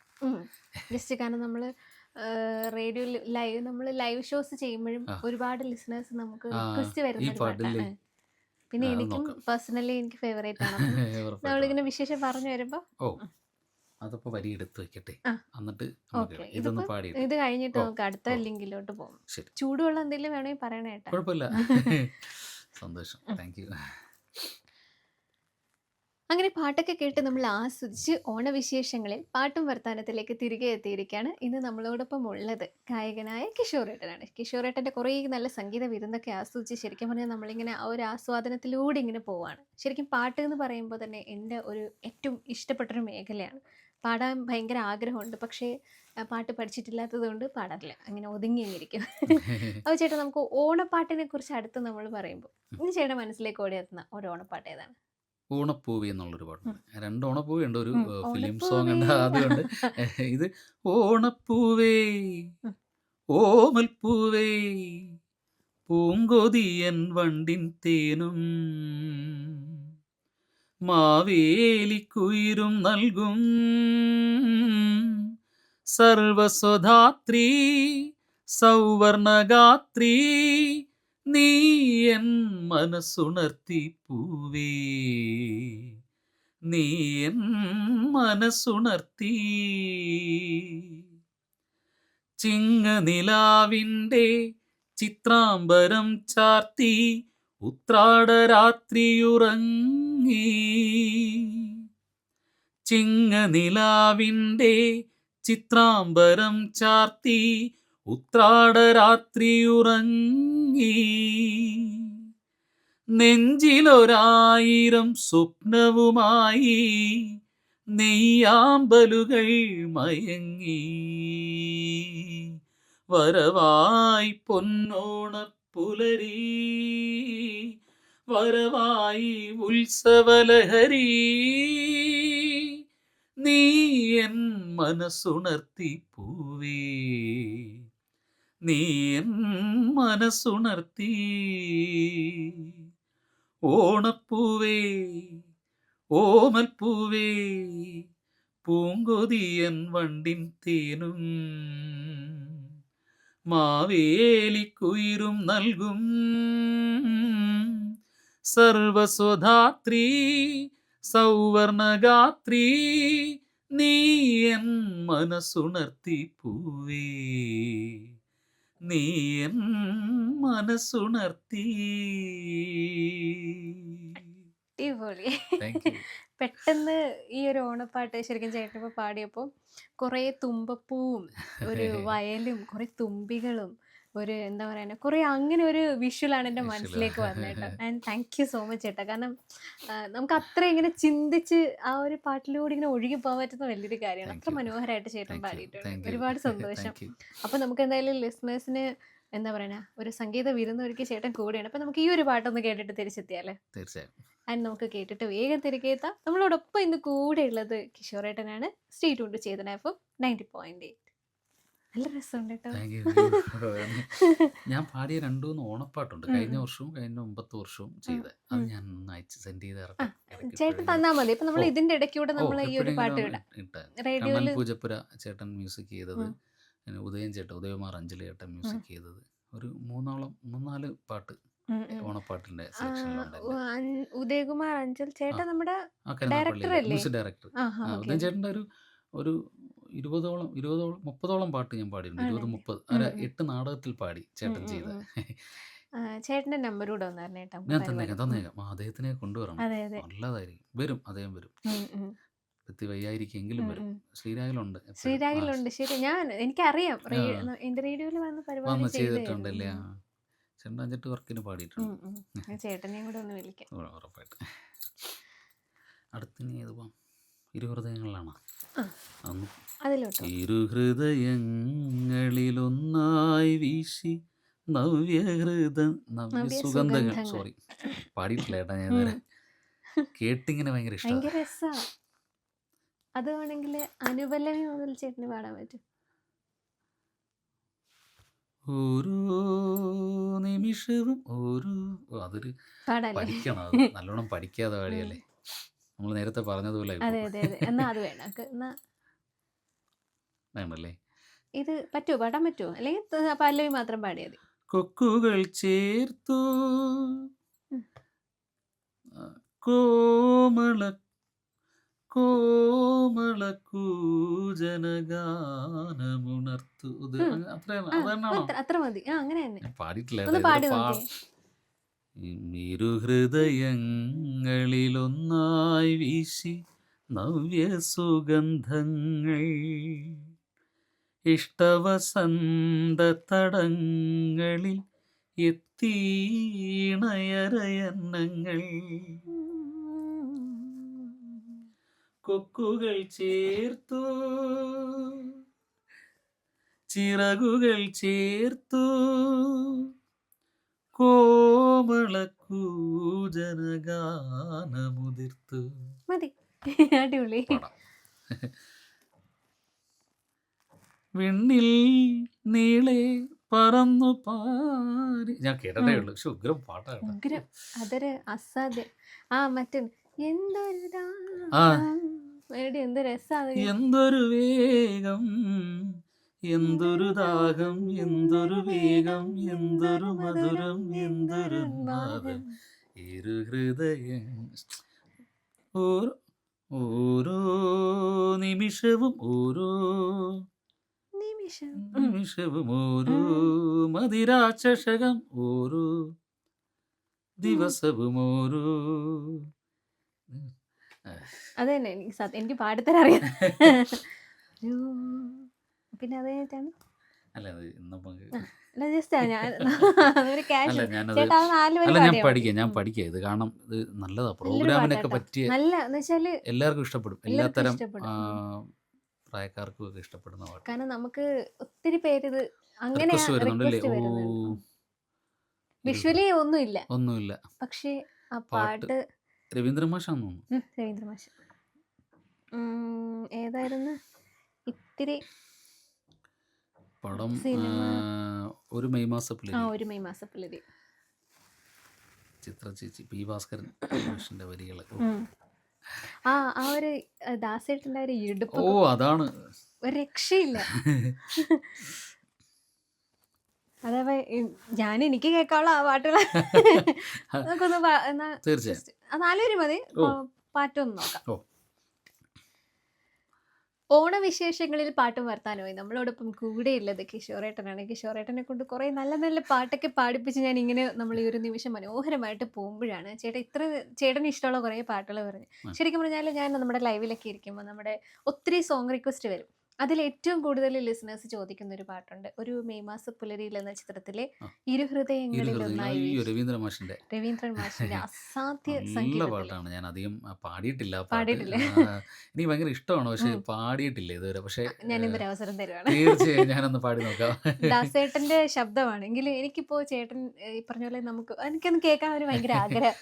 ജസ്റ്റ് കാരണം നമ്മൾ റേഡിയോ ലൈവ് നമ്മൾ ലൈവ് ഷോസ് ചെയ്യുമ്പോഴും ഒരുപാട് ലിസണേഴ്സ് നമുക്ക് റിക്വസ്റ്റ് വരുന്ന ഒരു പാട്ടാണ് പിന്നെ എനിക്കും പേഴ്സണലി എനിക്ക് ഫേവറേറ്റ് ആണ്. നമ്മളിങ്ങനെ വിശേഷം പറഞ്ഞു വരുമ്പോൾ ഓ അതപ്പോൾ വരി എടുത്ത് വെക്കട്ടെ. എന്നിട്ട്. ഇതൊന്ന് പാടി ഇത് കഴിഞ്ഞിട്ട് നമുക്ക് അടുത്ത ലിങ്കിലോട്ട് പോകും ചൂടുവെള്ളം എന്തെങ്കിലും വേണമെങ്കിൽ പറയണേ കേട്ടാ. കുഴപ്പമില്ല. സന്തോഷം. Thank you. അങ്ങനെ പാട്ടൊക്കെ കേട്ട് നമ്മൾ ആസ്വദിച്ച് ഓണവിശേഷങ്ങളിൽ പാട്ടും വർത്താനത്തിലേക്ക് തിരികെ എത്തിയിരിക്കുകയാണ് ഇന്ന് നമ്മളോടൊപ്പം ഉള്ളത് ഗായകനായ കിഷോറേട്ടനാണ്. കിഷോറേട്ടന്റെ കുറേ നല്ല സംഗീത വിരുന്നൊക്കെ ആസ്വദിച്ച് ശരിക്കും പറഞ്ഞാൽ നമ്മളിങ്ങനെ ആ ഒരു ആസ്വാദനത്തിലൂടെ ഇങ്ങനെ പോവാണ്. ശരിക്കും പാട്ട് എന്ന് പറയുമ്പോൾ തന്നെ എന്റെ ഒരു ഏറ്റവും ഇഷ്ടപ്പെട്ടൊരു മേഖലയാണ്. പാടാൻ ഭയങ്കര ആഗ്രഹമുണ്ട് പക്ഷേ പാട്ട് പഠിച്ചിട്ടില്ലാത്തത് കൊണ്ട് പാടാറില്ല. അങ്ങനെ ഒതുങ്ങി അങ്ങിരിക്കും അപ്പോൾ ചേട്ടാ നമുക്ക് ഓണപ്പാട്ടിനെ കുറിച്ച് അടുത്ത് നമ്മൾ പറയുമ്പോൾ ഇനി ചേട്ടൻ മനസ്സിലേക്ക് ഓടിയെത്തുന്ന ഒരു ഓണപ്പാട്ട് ഏതാണ്? ഓണപ്പൂവി എന്നുള്ളൊരു പാട്ടുണ്ട് രണ്ട് ഓണപ്പൂവി ഉണ്ട്. ഒരു ഫിലിം സോങ് ഉണ്ട്. അതുകൊണ്ട് ഇത് ഓണപ്പൂവേ. ഓമൽപ്പൂവേ പൂങ്കൊതിയൻ വണ്ടിൻ തേനും മാവേലിക്കുയിരും നൽകും. സർവസ്വധാത്രീ സൗവർണഗാത്രീ എൻ മനസ്സുണർത്തി പൂവേ. നീ എൻ മനസ്സുണർത്തി. ചിങ്ങനിലാവിന്റെ ചിത്രാംബരം ചാർത്തി ഉത്രാടരാത്രിയുറങ്ങി. ചിങ്ങനിലാവിന്റെ ചിത്രാംബരം ചാർത്തി ഉത്രാടരാത്രിയുറങ്ങി. നെഞ്ചിലൊരായിരം സ്വപ്നവുമായി നെയ്യാമ്പലുകൾ മയങ്ങി. വരവായി പൊന്നോണപ്പുലരി വരവായി ഉത്സവലഹരി നീ എൻ മനസ്സുണർത്തി പൂവേ നീ എൻ മനസ്സുണർത്തി ഓണപ്പൂവേ ഓമൽപ്പൂവേ പൂങ്കൊതിയൻ വണ്ടിൻ തേനും മാവേലിക്കുയിരും നൽകും. സർവസ്വധാത്രി സൗവർണഗാത്രി നീ എൻ മനസ്സുണർത്തി പൂവേ നീ എൻ മനസ്സുണർത്തി. അടിപൊളി. പെട്ടെന്ന് ഈ ഒരു ഓണപ്പാട്ട് ശരിക്കും ചേട്ടനിപ്പോ പാടിയപ്പോൾ കുറേ തുമ്പപ്പൂവും ഒരു വയലും കുറേ തുമ്പികളും ഒരു എന്താ പറയുക കുറേ അങ്ങനെ ഒരു വിഷ്വലാണ് എന്റെ മനസ്സിലേക്ക് വന്നത് കേട്ടോ. And thank you so much ചേട്ടാ. കാരണം നമുക്ക് അത്ര ഇങ്ങനെ ചിന്തിച്ച് ആ ഒരു പാട്ടിലൂടെ ഇങ്ങനെ ഒഴുകി പോകാൻ പറ്റുന്ന വലിയൊരു കാര്യമാണ്. അത്ര മനോഹരമായിട്ട് ചേട്ടൻ പാടിയിട്ടുണ്ട്. ഒരുപാട് സന്തോഷം. അപ്പം അപ്പോൾ നമുക്ക് എന്തായാലും ലിസ്ണേഴ്സിന് എന്താ പറയുക ഒരു സംഗീത വിരുന്ന് ഒരുക്കി ചേട്ടൻ കൂടെയാണ്. അപ്പോൾ നമുക്ക് ഈ ഒരു പാട്ടൊന്ന് കേട്ടിട്ട് തിരിച്ചെത്തിയാലേ? തീർച്ചയായും. ആൻഡ് നമുക്ക് കേട്ടിട്ട് വേഗം തിരികെ എത്താം നമ്മളോടൊപ്പം ഇന്ന് കൂടെ ഉള്ളത് കിഷോറേട്ടനാണ് സ്റ്റേറ്റ് കൊണ്ട് ചെയ്തത് അപ്പം നയന്റി പോയിന്റ് എയ്റ്റ് നല്ല രസമുണ്ട് കേട്ടോ താങ്ക് യു ഞാൻ പാടിയ രണ്ടു മൂന്ന് ഓണപ്പാട്ടുണ്ട് കഴിഞ്ഞ വർഷവും കഴിഞ്ഞ മുമ്പത്തെ വർഷവും ചെയ്ത് അത് ഞാൻ ഒന്ന് അയച്ച് സെൻഡ് ചെയ്ത് ഇറക്കാം ചേട്ടൻ. തന്നാ മതി. ഇപ്പൊ നമ്മൾ ഇതിന്റെ ഇടയ്ക്കൂടെ നമ്മൾ ഈ ഒരു പാട്ട് ഇടാം. പൂജപ്പുര ചേട്ടൻ മ്യൂസിക് ചെയ്തത്. ഉദയൻ ചേട്ടൻ ഉദയകുമാർ അഞ്ജലി ചേട്ടൻ മ്യൂസിക് ചെയ്തത്. ഒരു മൂന്നോളം മൂന്നാൽ പാട്ട്. ഓണപ്പാട്ടിന്റെ ഉദയകുമാർ അഞ്ചൽ ചേട്ടൻ നമ്മുടെ ഡയറക്ടർ അല്ലേ? ഡയറക്ടർ ഉദയൻ ചേട്ടന്റെ ഒരു ഒരു ഇരുപതോളം ഇരുപതോളം മുപ്പതോളം പാട്ട് ഞാൻ പാടിയിട്ടുണ്ട്. ഇരുപത്? മുപ്പത്. അല്ല. എട്ട് നാടകത്തിൽ പാടി ചേട്ടൻ ചെയ്ത. ചേട്ടന്റെ നമ്പർ കൂടെ ഒന്ന് തരണേ ഞാൻ തന്നേക്കാം തന്നേക്കാം. അദ്ദേഹത്തിനെ കൊണ്ടുവരണം. നല്ലതായിരിക്കും. വരും അദ്ദേഹം വരും. വയ്യായിരിക്കെങ്കിലും വരും. ശ്രീരാഗിലുണ്ട് ശ്രീരാഗിലുണ്ട്. ശരി ഞാൻ എനിക്കറിയാം. റേഡിയോയിൽ വന്ന് പരിപാടി. ചെയ്തിട്ടുണ്ടല്ലേ? ചേട്ടൻ അഞ്ചെട്ട് വർക്കിന് പാടിയിട്ടുണ്ട്. ചേട്ടനെയും കൂടെ ഒന്ന് വിളിക്കാം. ഉറ- ഉറപ്പായിട്ട്. അടുത്തിന് ഏത് പോവാം ഇരുഹൃദയങ്ങളിലാണ്? ഇരുഹൃദയങ്ങളിലൊന്നായി വീശി നവ്യഹൃദ നവ്യ സുഗന്ധങ്ങൾ. സോറി പാടിയിട്ടില്ല ഏട്ടാ ഞാൻ ഇതുവരെ. കേട്ടിങ്ങനെ ഭയങ്കര ഭയങ്കര അത് വേണമെങ്കിൽ അനുപല്ലവി മുതൽ ചേട്ടന് പാടാൻ പറ്റും. ഓരോ നിമിഷവും ഓരോ അതൊരു പഠിക്കണം. നല്ലോണം പഠിക്കാതെ പാടിയല്ലേ നമ്മൾ നേരത്തെ പറഞ്ഞതുപോലെ അതെ അതെ അതെ. എന്നാ അത് വേണം എന്നാ വേണമല്ലേ ഇത് പറ്റുമോ പാടാൻ പറ്റുമോ അല്ലെങ്കിൽ പല്ലവി മാത്രം പാടിയാൽ മതി കൊക്കുകൾ ചേർത്തു. കോമള കോമള കൂജനഗാനമുണർത്തു അത്ര മതി. അങ്ങനെ തന്നെ. പാടിയിട്ടില്ല. ഇരുഹൃദയങ്ങളിലൊന്നായി വീശി നവ്യസുഗന്ധങ്ങൾ. ഇഷ്ടവസന്ത തടങ്ങളിൽ കൊക്കുകൾ ചേർത്തു. ചിറകുകൾ ചേർത്തു. കോമളക്കൂജനഗാനമുതിർത്തു. മതി. അടിപൊളി. വിണ്ണിൽ നീളെ പറന്നു പാരി. ഞാൻ കേട്ടതേ ഉള്ളു. പക്ഷെ ഉഗ്രം പാട്ടാണ് ഉഗ്രം. അതൊരു അസാധ്യ. ആ മറ്റേ എന്തൊരു എന്തൊരു രസാ എന്ത് എന്തൊരു വേഗം എന്തൊരു ദാഹം എന്തൊരു വേഗം എന്തൊരു മധുരം എന്തൊരു നാദം. ഇരു ഹൃദയം. ഓരോ ഓരോ നിമിഷവും ഓരോ. നിമിഷവും ഓരോ മതിരാചഷകം ഓരോ ദിവസവും ഓരോ. അത് എനിക്ക് സത്യം എനിക്ക് പാടിത്തരാൻ അറിയാം ഒരു പിന്നെ അത് നമുക്ക് അല്ല അത് വരി അല്ല ഞാൻ പഠിക്കാം ഞാൻ. പഠിക്കാം. ഇത് കാരണം ഇത് നല്ലതാ. പ്രോഗ്രാമിനൊക്കെ പറ്റിയ എല്ലാവർക്കും ഇഷ്ടപ്പെടും. എല്ലാത്തരം പ്രായക്കാർക്കും ഒക്കെ ഇഷ്ടപ്പെടുന്ന പാട്ട്. കാരണം നമുക്ക് ഒത്തിരി പേര് ഇത് അങ്ങനെ വിഷ്വലി ഒന്നുമില്ല. ഒന്നുമില്ല. പക്ഷേ ആ പാട്ട്. രവീന്ദ്രമാഷാന്ന് രവീന്ദ്ര മാഷാന്ന് തോന്നുന്നു. രവീന്ദ്രമാഷ് രവീന്ദ്ര ഏതായിരുന്നു? ഇത്തിരി പടം ഒരു മെയ് ആ ഒരു മെയ് മാസപ്പിള്ളി ചിത്ര ചേച്ചി പി ഭാസ്കരൻ കൃഷ്ണന്റെ വരികൾ ആ ആ ഒരു ആ, ദാസേട്ടന്റെ ഒരു ഇടുപ്പ് ഓ അതാണ്. ഒരു രക്ഷയില്ല. അതേപോലെ ഞാൻ എനിക്ക് കേൾക്കാനുള്ള ആ പാട്ടുകൾ നമുക്കൊന്ന് തീർച്ചയായും. നാലുപേര് മതി. പാട്ടൊന്ന് നോക്കാം. ഓണവിശേഷങ്ങളിൽ പാട്ടും വർത്താനമായി നമ്മളോടൊപ്പം കൂടെയുള്ളത് കിഷോറേട്ടനാണ്. കിഷോറേട്ടനെ കൊണ്ട് കുറേ നല്ല നല്ല പാട്ടൊക്കെ പാടിപ്പിച്ച് ഞാൻ ഇങ്ങനെ നമ്മൾ ഈ ഒരു നിമിഷം മനോഹരമായിട്ട് പോകുമ്പോഴാണ് ചേട്ടൻ ഇത്ര ചേട്ടന് ഇഷ്ടമുള്ള കുറേ പാട്ടുകൾ പറഞ്ഞു. ശരിക്കും പറഞ്ഞാൽ ഞാൻ നമ്മുടെ ലൈവിലൊക്കെ ഇരിക്കുമ്പോൾ നമ്മുടെ ഒത്തിരി സോങ് റിക്വസ്റ്റ് വരും. അതിൽ ഏറ്റവും കൂടുതൽ ലിസണേഴ്സ് ചോദിക്കുന്ന ഒരു പാട്ടുണ്ട്. ഒരു മെയ് മാസ പുലരിയിൽ എന്ന ചിത്രത്തിലെ ഇരുഹൃദയങ്ങളിലൊന്നായി. രവീന്ദ്ര മാഷിന്റെ രവീന്ദ്രൻ മാഷിന്റെ അസാധ്യ നല്ല സംഗീതത്തിൽ പാട്ടാണ്. ഞാൻ അധികം പാടിയിട്ടില്ല പാടിയിട്ടില്ല. എനിക്ക് ഭയങ്കര ഇഷ്ടമാണ്. പക്ഷെ പാടിയിട്ടില്ല ഇതുവരെ. പക്ഷേ ഞാൻ ഇന്നൊരു അവസരം തരുവാണ്. തീർച്ചയായും ഞാനൊന്ന് പാടി നോക്കാം. ദാസേട്ടന്റെ ശബ്ദമാണെങ്കിൽ എനിക്കിപ്പോ ചേട്ടൻ ഈ പറഞ്ഞ പോലെ നമുക്ക് എനിക്കൊന്ന് കേൾക്കാൻ ഒരു ഭയങ്കര ആഗ്രഹം.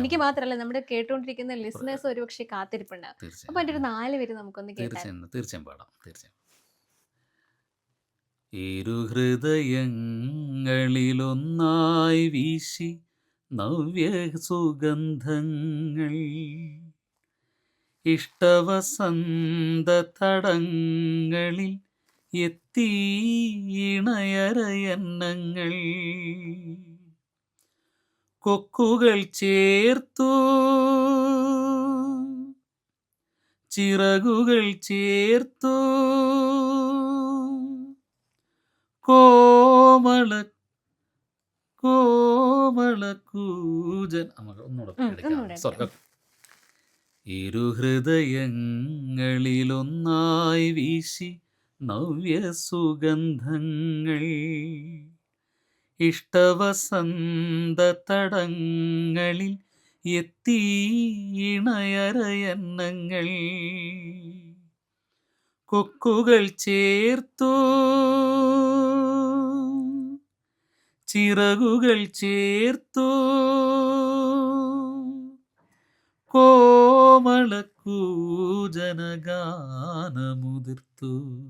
എനിക്ക് മാത്രമല്ല നമ്മുടെ കേട്ടുകൊണ്ടിരിക്കുന്ന ലിസണേഴ്സ് ഒരുപക്ഷെ കാത്തിരിപ്പുണ്ടാവും അപ്പൊ അതിന്റെ ഒരു നാല് പേര് നമുക്കൊന്ന് കേൾക്കാം തീർച്ചയായും തീർച്ചയായും പാടാം. തീർച്ചയായും. ഇരുഹൃദയങ്ങളിലൊന്നായി വീശി നവ്യ സുഗന്ധങ്ങൾ. ഇഷ്ടവസന്ത തടങ്ങളിൽ എത്തിയിണയരയന്നങ്ങൾ കൊക്കുകൾ ചേർത്തു ചിറകുകൾ ചേർത്തു. കോമള കോമള കൂജൻ. നമുക്ക് ഒന്നുകൂടെ സോറി എടുക്കാം. ഇരുഹൃദയങ്ങളിലൊന്നായി വീശി നവ്യ സുഗന്ധങ്ങൾ. ഇഷ്ടവസന്ത തടങ്ങളിൽ എത്തിയിണയരയന്നങ്ങൾ കൊക്കുകൾ ചേർത്തു? ചിറകുകൾ ചേർത്തു? കോമളക്കൂജനഗാനമുതിർത്തു?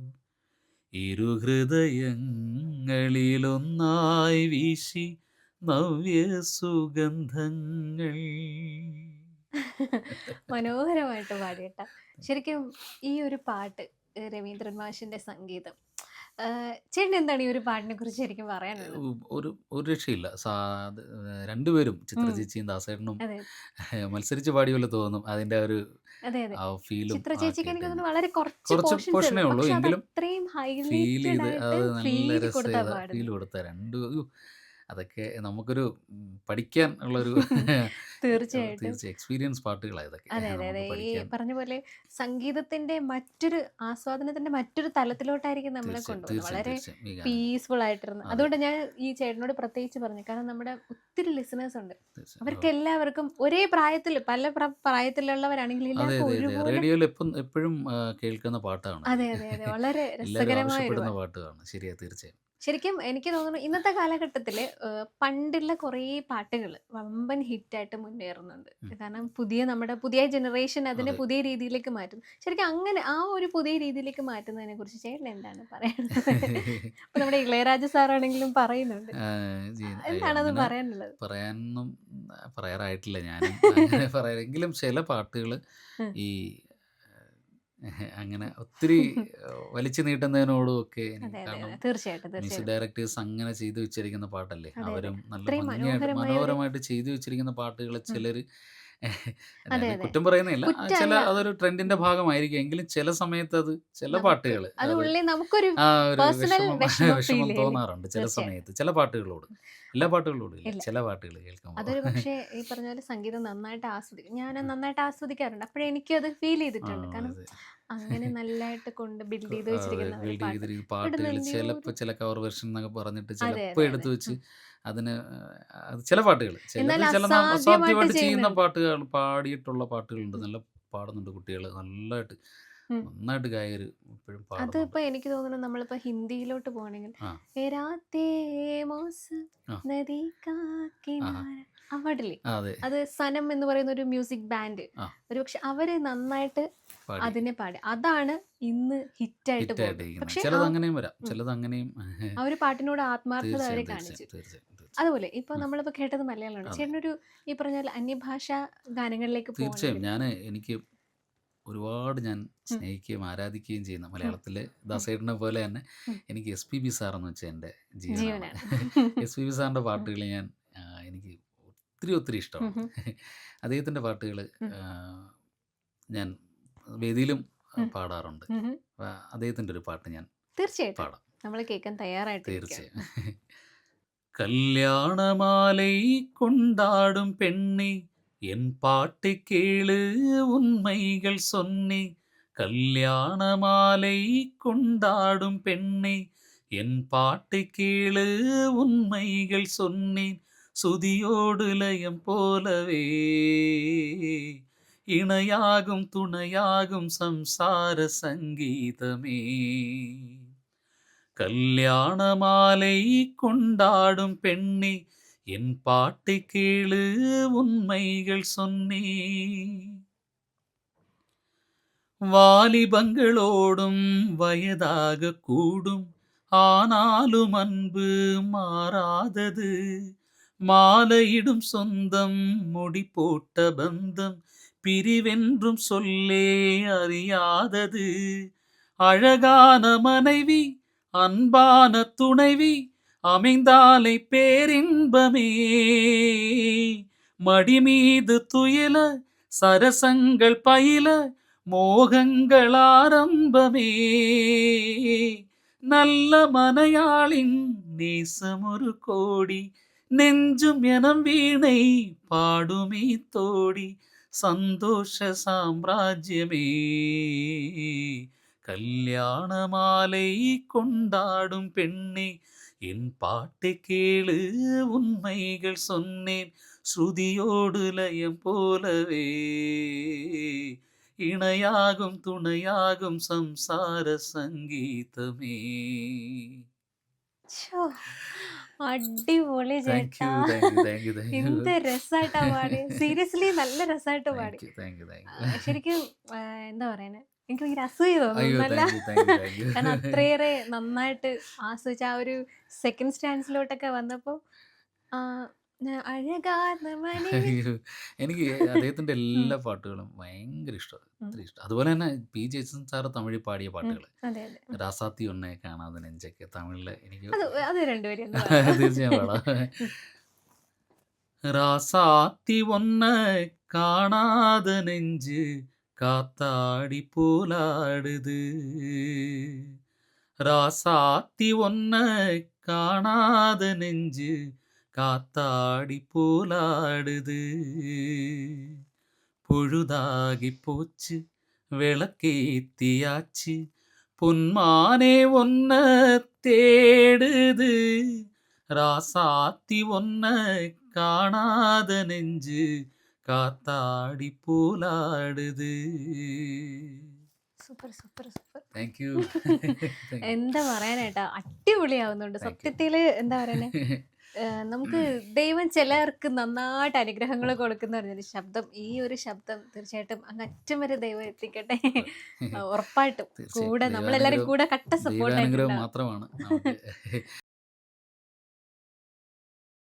ഇരുഹൃദയങ്ങളിലൊന്നായി വീശി നവ്യ സുഗന്ധങ്ങൾ മനോഹരമായിട്ട് പാടിയിട്ട. ശരിക്കും ഈ ഒരു പാട്ട് രവീന്ദ്രൻ മാഷിന്റെ സംഗീതം ചേട്ടൻ എന്താണ് ഈ ഒരു പാട്ടിനെ കുറിച്ച് ശരിക്കും പറയാനുള്ളത്? ഒരു ഒരു രക്ഷയില്ല. രണ്ടുപേരും ചിത്രചേച്ചിയും ദാസേട്ടനും മത്സരിച്ച് പോലെ തോന്നും അതിന്റെ ഒരു ഫീലും ചിത്ര എനിക്ക് തോന്നുന്നു വളരെ കുറച്ച് ഉള്ളൂ, എങ്കിലും ഫീൽ ചെയ്ത് അത് നല്ല രസം ഫീൽ കൊടുത്ത. രണ്ട് അതൊക്കെ നമുക്കൊരു പഠിക്കാൻ ഉള്ളൊരു തീർച്ചയായിട്ടും. തീർച്ചയായും. എക്സ്പീരിയൻസ് പാട്ടുകളാണ് അതെ അതെ അതെ. ഈ പറഞ്ഞ പോലെ സംഗീതത്തിന്റെ മറ്റൊരു ആസ്വാദനത്തിന്റെ മറ്റൊരു തലത്തിലോട്ടായിരിക്കും നമ്മളെ കൊണ്ടുപോകുന്നത് വളരെ പീസ്ഫുൾ ആയിട്ടിരുന്നു. അതെ. അതുകൊണ്ട് ഞാൻ ഈ ചേട്ടനോട് പ്രത്യേകിച്ച് പറഞ്ഞു. കാരണം നമ്മുടെ ഒത്തിരി ലിസണേഴ്സ് ഉണ്ട്. അവർക്ക് എല്ലാവർക്കും ഒരേ പ്രായത്തിൽ പല പ്രായത്തിലുള്ളവരാണെങ്കിലും പ്രായത്തിലുള്ളവരാണെങ്കിൽ റേഡിയോയിൽ എപ്പം എപ്പോഴും കേൾക്കുന്ന പാട്ടാണ്. അതെ അതെ അതെ. വളരെ രസകരമായ പാട്ടുകളാണ്. ശരിയാ തീർച്ചയായും. ശരിക്കും എനിക്ക് തോന്നുന്നു ഇന്നത്തെ കാലഘട്ടത്തിൽ പണ്ടുള്ള കുറേ പാട്ടുകൾ വമ്പൻ ഹിറ്റായിട്ട് മുന്നേറുന്നുണ്ട്. കാരണം പുതിയ നമ്മുടെ പുതിയ ജനറേഷൻ അതിനെ പുതിയ രീതിയിലേക്ക് മാറ്റുന്നു. ശരിക്കും അങ്ങനെ ആ ഒരു പുതിയ രീതിയിലേക്ക് മാറ്റുന്നതിനെ കുറിച്ച് ചേട്ടൻ എന്താണ് പറയുന്നത് നമ്മുടെ ഇളയരാജ സാറാണെങ്കിലും പറയുന്നുണ്ട്. എന്താണ് അത് എന്താണത് പറയാനുള്ളത്? പറയാനൊന്നും പറയാറായിട്ടില്ല. ഞാൻ അങ്ങനെ പറയാനെങ്കിലും ചില പാട്ടുകൾ ഈ അങ്ങനെ ഒത്തിരി വലിച്ചു നീട്ടുന്നതിനോടും ഒക്കെ തീർച്ചയായിട്ടും മ്യൂസിക് ഡയറക്ടേഴ്സ് അങ്ങനെ ചെയ്തു വെച്ചിരിക്കുന്ന പാട്ടല്ലേ. അവരും നല്ല മനോഹരമായിട്ട് ചെയ്തു വെച്ചിരിക്കുന്ന പാട്ടുകൾ ചിലർ അതെ, അതെ. കുറ്റം പറയുന്നില്ല ആ, ചില. അതൊരു ട്രെൻഡിന്റെ ഭാഗമായിരിക്കും എങ്കിലും ചില സമയത്ത് അത് ചില നമുക്ക് പാട്ടുകൾ അത് ഉള്ളിൽ നമുക്കൊരു ആ ഒരു പേഴ്സണൽ വിഷമം വിഷമം വിഷമം ചെയ്യും. തോന്നാറുണ്ട് ചില തീർച്ചയായും. സമയത്ത്. ചില പാട്ടുകളോട്. എല്ലാ പാട്ടുകളോടും ഇല്ല. ഇല്ല. ചില പാട്ടുകൾ കേൾക്കുമ്പോൾ അതൊരു പക്ഷേ ഈ പറഞ്ഞ പോലെ സംഗീതം നന്നായിട്ട് ആസ്വദിക്കും ഞാൻ നന്നായിട്ട് ആസ്വദിക്കാറുണ്ട്. അപ്പോഴേ അത് ഫീൽ ആ ചെയ്തിട്ടുണ്ട് കാരണം അതെ. അങ്ങനെ നല്ലതായിട്ട് കൊണ്ട് ബിൽഡ് ചെയ്ത് വെച്ചിരിക്കുന്ന ഒരു ബിൽഡ് പാട്ട്. ചെയ്തിരിക്കുന്ന ഇവിടുന്ന് പാട്ടുകൾ ചിലപ്പോ ചിലപ്പോൾ ചില കവർ വെർഷൻ എന്നൊക്കെ പറഞ്ഞിട്ട് അതെ എടുത്തു അതെ. എടുത്ത് അതെ വെച്ച് ഉം. അതിന് അത് ചില പാട്ടുകൾ. ചിലത് ചില അസാധ്യമായിട്ട് ചെയ്യുന്ന പാട്ടുകൾ പാടിയിട്ടുള്ള പാട്ടുകളുണ്ട്. നല്ല പാടുന്നുണ്ട് കുട്ടികൾ. നല്ലതായിട്ട്. നന്നായിട്ട് ഗായകർ ഇപ്പോഴും അതിപ്പോ എനിക്ക് തോന്നുന്നു നമ്മളിപ്പോ ഹിന്ദിയിലോട്ട് പോവാണെങ്കിൽ ആ, അതെ. സനം എന്ന് പറയുന്ന ഒരു മ്യൂസിക് ബാൻഡ്. ഒരു പക്ഷെ അവർ നന്നായിട്ട് അതിനെ പാടി. അതാണ് ഇന്ന് ഹിറ്റായിട്ട് അങ്ങനെയും വരാം. ഉം, ചിലത് അങ്ങനെയും ആ ഒരു പാട്ടിനോട് ആത്മാർത്ഥത അവരെ കാണിച്ചു. അതുപോലെ ഇപ്പൊ. നമ്മളിപ്പോ കേട്ടത് മലയാളമാണ്. ചേട്ടനൊരു ഈ പറഞ്ഞ അന്യഭാഷ ഗാനങ്ങളിലേക്ക് തീർച്ചയായും. ഞാൻ എനിക്ക് ഒരുപാട് ഞാൻ സ്നേഹിക്കുകയും ആരാധിക്കുകയും ചെയ്യുന്ന മലയാളത്തിലെ ദാസേട്ടനെ പോലെ തന്നെ എനിക്ക് എസ് പി ബി സാർ എന്ന് വെച്ചാൽ എന്റെ ജീവനാണ്. എസ് പി ബി സാറിന്റെ പാട്ടുകൾ ഞാൻ ഒത്തിരി ഒത്തിരി ഉം, ഇഷ്ടമാണ് ഉം, അദ്ദേഹത്തിൻ്റെ പാട്ടുകൾ ഉം, ഞാൻ വേദിയിലും ആ, ഉം, പാടാറുണ്ട് ഉം, ഉം. ആ, അദ്ദേഹത്തിൻ്റെ ഒരു പാട്ട് ഞാൻ തീർച്ചയായിട്ടും പാടാം നമ്മൾ കേൾക്കാൻ തയ്യാറായിട്ടിരിക്കുകയാണ് തീർച്ചയായും கல்யாணமாலை கொண்டாடும் பெண்ணே என் பாட்டு கேளு உண்மைகள் சொன்னே கல்யாண மாலை கொண்டாடும் பெண்ணே என் பாட்டு கேளு உண்மைகள் சொன்னேன் சுதியோடு லயம் போலவே. இணையாகும் துணையாகும் சம்சார சங்கீதமே. கல்யாண மாலை கொண்டாடும் பெண்ணே என் பாட்டு கேளு உண்மைகள் சொன்னே. வாலிபங்களோடும் வயதாக கூடும் ஆனாலும் அன்பு மாறாதது. மாலையிடும் சொந்தம் முடி போட்ட பந்தம் பிரிவென்றும் சொல்லே அறியாதது. அழகான மனைவி அன்பான துணைவி அமைந்தாலை பேரின்பமே. மடிமீது துயில சரசங்கள் பயில மோகங்கள் ஆரம்பமே. நல்ல மனையாளின் நேசமொரு கோடி நெஞ்சும் எனம் வீணை பாடுமே தோடி சந்தோஷ சாம்ராஜ்யமே. கல்யாண மாலை கொண்டாடும் பெண்ணே என் பாட்டு கேளு உண்மைகள் சொன்னேன் ஸ்ருதியோடு லயம் போலவே. இணையாகும் துணையாகும் சம்சார சங்கீதமே. അടിപൊളി ചേട്ടാ. എന്ത് രസമായിട്ടാ പാടി. സീരിയസ്ലി നല്ല രസമായിട്ട് പാടി. ശരിക്കും എന്താ പറയുന്നത് എനിക്ക് ഭയങ്കര അസൂയ തോന്നുന്നു നല്ല കാരണം അത്രയേറെ നന്നായിട്ട് ആസ്വദിച്ച ആ ഒരു സെക്കൻഡ് സ്റ്റാൻസിലോട്ടൊക്കെ വന്നപ്പോൾ അഴകാർന്ന മനവി അയ്യോ എനിക്ക് അദ്ദേഹത്തിൻ്റെ എല്ലാ പാട്ടുകളും ഭയങ്കര ഇഷ്ടമാണ് ഉം. ഒത്തിരി ഇഷ്ടം അതുപോലെ തന്നെ പി ജയസൻ സാറ് തമിഴിൽ പാടിയ ഉം, പാട്ടുകൾ അതെ അതെ ഉം. രാസാത്തി ഒന്നെ കാണാതെ നെഞ്ചൊക്കെ തമിഴിൽ എനിക്ക് അത് അത് രണ്ടുപേരും ഒന്ന് പാടാമോ തീർച്ചയായും പാടാം ராசாத்தி ஒன்ன காணாத நெஞ்சு காத்தாடி போலாடுது ராசாத்தி ஒன்ன காணாத நெஞ்சு காத்தாடி போலாடுது பொழுதாகி போச்சு விளக்கேத்தியாச்சு பொன்மானே ஒன்ன தேடுது ராசாத்தி ஒன்ன കാണാതെ നെഞ്ച് കാത്താടി പോലാടുത് super super super thank you എന്താ പറയാനായിട്ടാ അടിപൊളിയാവുന്നുണ്ട് താങ്ക് യു സത്യത്തില് എന്താ പറയുന്നത് നമുക്ക് ദൈവം ചിലർക്ക് നന്നായിട്ട് അനുഗ്രഹങ്ങൾ കൊടുക്കുന്ന പറഞ്ഞൊരു ശബ്ദം ഈ ഒരു ശബ്ദം തീർച്ചയായിട്ടും അങ്ങ് അറ്റം വരെ ദൈവം എത്തിക്കട്ടെ. ഉറപ്പായിട്ടും. കൂടെ നമ്മളെല്ലാരും കൂടെ കട്ട സപ്പോർട്ട് മാത്രമാണ്